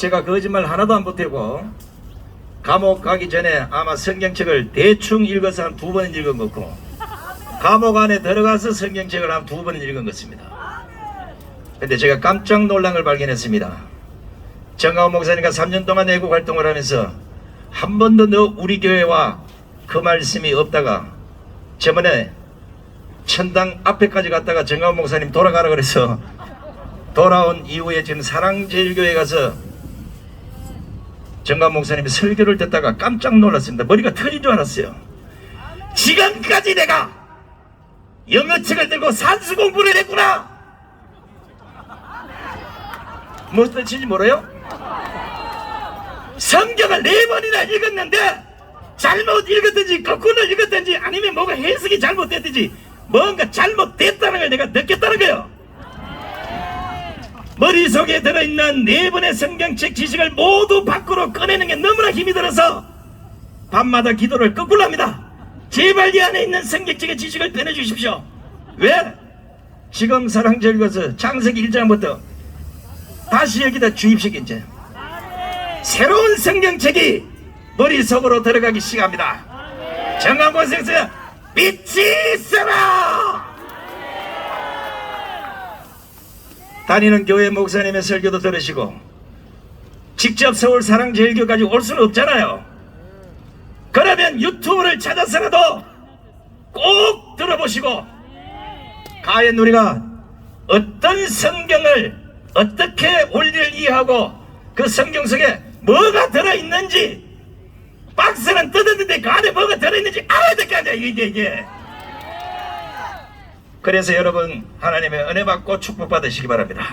제가 거짓말 하나도 안 보태고 감옥 가기 전에 아마 성경책을 대충 읽어서 한 두번 읽은 거고 감옥 안에 들어가서 성경책을 한 두번 읽은 것입니다. 근데 제가 깜짝 놀란 걸 발견했습니다. 정가원 목사님과 3년 동안 애국 활동을 하면서 한 번도 너 우리 교회와 그 말씀이 없다가 저번에 천당 앞에까지 갔다가 정가원 목사님 돌아가라 그래서 돌아온 이후에 지금 사랑제일교회 가서 정가원 목사님이 설교를 듣다가 깜짝 놀랐습니다. 머리가 터진 줄 알았어요. 지금까지 내가 영어책을 들고 산수 공부를 했구나. 무슨 뜻인지 모르요? 성경을 네 번이나 읽었는데 잘못 읽었든지 거꾸로 읽었든지 아니면 뭐가 해석이 잘못됐든지 뭔가 잘못됐다는 걸 내가 느꼈다는 거예요. 머릿속에 들어있는 네 번의 성경책 지식을 모두 밖으로 꺼내는 게 너무나 힘이 들어서 밤마다 기도를 거꾸로 합니다. 제발 이 안에 있는 성경책의 지식을 빼내주십시오. 왜? 지금 사랑절 것서 창세기 1장부터 다시 여기다 주입시킨 제 새로운 성경책이 머릿속으로 들어가기 시작합니다. 정강권 선생 빛이 있어라! 다니는 교회 목사님의 설교도 들으시고 직접 서울 사랑제일교까지 올 수는 없잖아요. 그러면 유튜브를 찾아서라도 꼭 들어보시고 과연 우리가 어떤 성경을 어떻게 원리를 이해하고 그 성경 속에 뭐가 들어있는지 박스는 뜯었는데 그 안에 뭐가 들어있는지 알아야 될 거 아니야 이게 이게 그래서 여러분 하나님의 은혜 받고 축복 받으시기 바랍니다